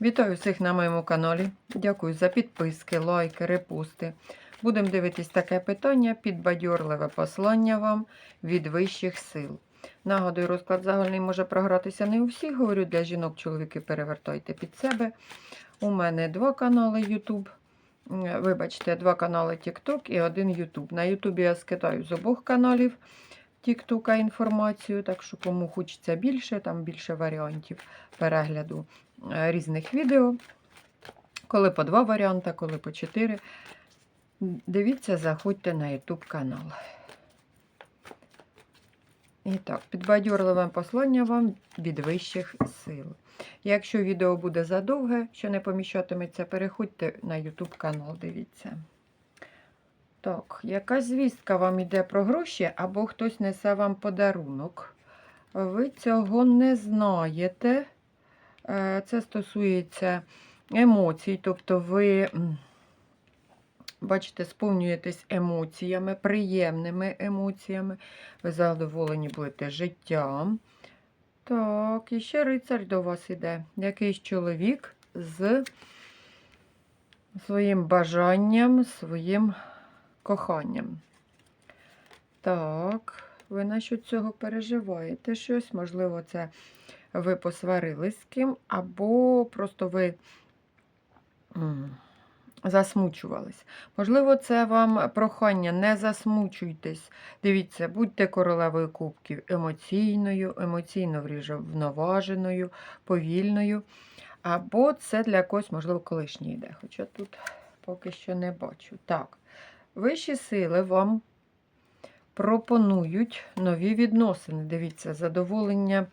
Вітаю всіх на моєму каналі. Дякую за підписки, лайки, репости. Будемо дивитись таке питання, підбадьорливе послання вам від вищих сил. Нагадую, розклад загальний може програтися не у всіх. Говорю для жінок, чоловіки перевертайте під себе. У мене два канали YouTube. Вибачте, два канали TikTok і один YouTube. На YouTube я скидаю з обох каналів TikTok інформацію, так що кому хочеться більше, там більше варіантів перегляду е, різних відео. Коли по два варіанти, коли по чотири. Дивіться, заходьте на YouTube канал. І так, підбадьорливе послання вам від вищих сил. Якщо відео буде задовге, що не поміщатиметься, переходьте на YouTube канал, дивіться. Так, яка звістка вам йде про гроші, або хтось несе вам подарунок. Ви цього не знаєте. Е, Це стосується емоцій, тобто ви, бачите, сповнюєтесь емоціями, приємними емоціями. Ви задоволені будете життям. Так, і ще рицар до вас іде. Якийсь чоловік з своїм бажанням, своїм коханням. Так, ви насчет цього переживаєте щось? Можливо, це ви посварились з ким, або просто ви засмучувались. Можливо, це вам прохання, не засмучуйтесь. Дивіться, будьте королевою кубків емоційною, емоційно врівноваженою, повільною. Або це для когось, можливо, колишній йде. Хоча тут поки що не бачу. Так, вищі сили вам пропонують нові відносини. Дивіться, задоволення.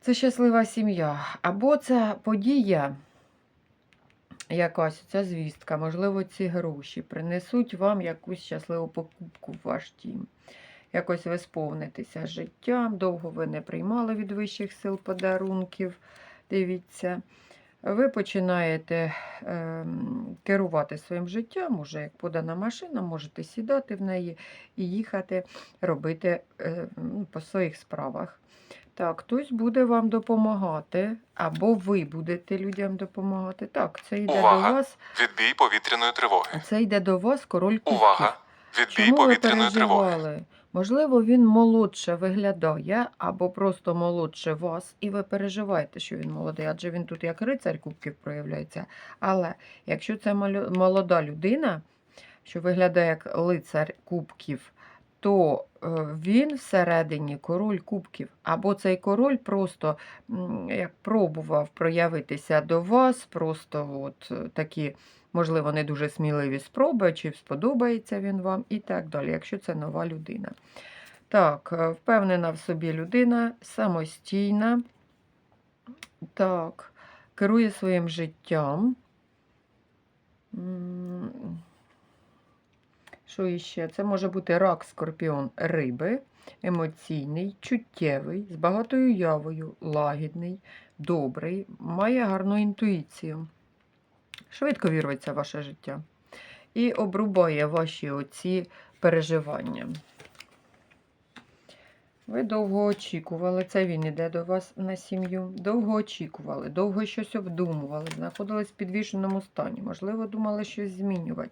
Це щаслива сім'я. Або це подія, якась ця звістка, можливо, ці гроші принесуть вам якусь щасливу покупку в ваш дім. Якось ви сповнитеся життям, довго ви не приймали від вищих сил подарунків. Дивіться, ви починаєте ем, керувати своїм життям, уже як подана машина, можете сідати в неї і їхати робити е, ну, по своїх справах. Так, хтось буде вам допомагати, або ви будете людям допомагати. Так, це йде Увага! до вас. Відбій повітряної тривоги. Це йде до вас король кубків. Увага! Відбій Чому ви повітряної тривоги. Можливо, він молодше виглядає, або просто молодше вас, і ви переживаєте, що він молодий, адже він тут як рицарь кубків проявляється. Але якщо це молода людина, що виглядає як лицар кубків, то е, він всередині король кубків. Або цей король просто як пробував проявитися до вас, просто от е, такі можливо, не дуже сміливі спроби, чи сподобається він вам, і так далі, якщо це нова людина. Так, е, впевнена в собі людина, самостійна, так, керує своїм життям. Що іще? Це може бути рак, скорпіон, риби, емоційний, чуттєвий, з багатою явою, лагідний, добрий, має гарну інтуїцію швидко вірветься в ваше життя і обрубає ваші оці переживання. Ви довго очікували, це він іде до вас на сім'ю. Довго очікували, довго щось обдумували, знаходились в підвішеному стані, можливо, думали щось змінювати.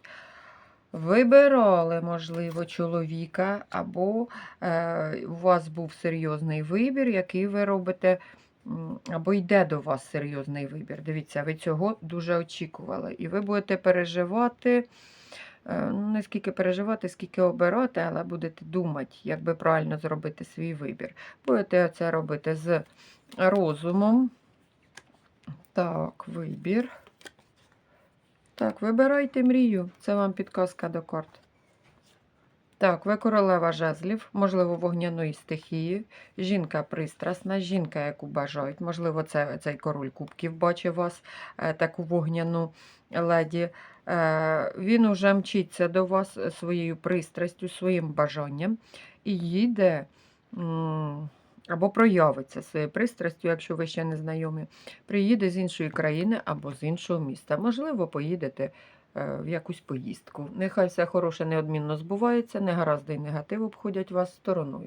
Вибирали, можливо, чоловіка, або е, у вас був серйозний вибір, який ви робите або йде до вас серйозний вибір. Дивіться, ви цього дуже очікували. І ви будете переживати, е, ну, не скільки переживати, скільки обирати, але будете думати, як би правильно зробити свій вибір. Будете це робити з розумом. Так, вибір. Так, вибирайте мрію. Це вам підказка до карт. Так, ви королева жезлів, можливо, вогняної стихії. Жінка пристрасна, жінка, яку бажають. Можливо, це цей король кубків бачив вас, е, таку вогняну леді. Е, Він уже мчиться до вас своєю пристрастю, своїм бажанням і їде. Або проявиться своєю пристрастю, якщо ви ще не знайомі, приїде з іншої країни або з іншого міста. Можливо, поїдете в якусь поїздку. Нехай все хороше неодмінно збувається, негаразди і негатив обходять вас стороною.